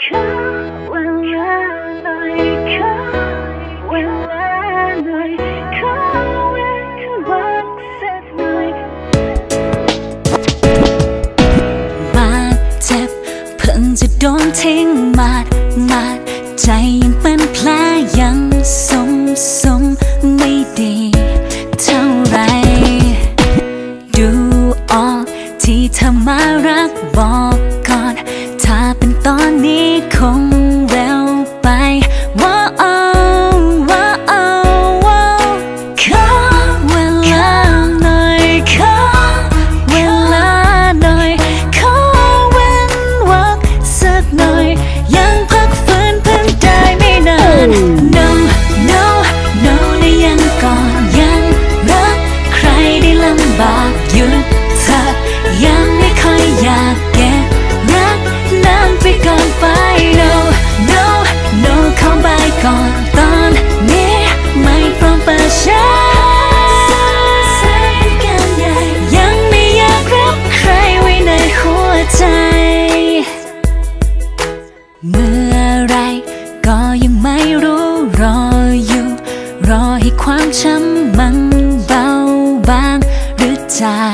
ขอเวลาหน่อยขอเวลาหน่อยขอเวลาสักหน่อยมเจ็บเพิ่งจะโดนทิ้งมาดมาดใจยังไม่ เป็นตอนนี้คง ให้ความช้ำมันเบาบางหรือจาง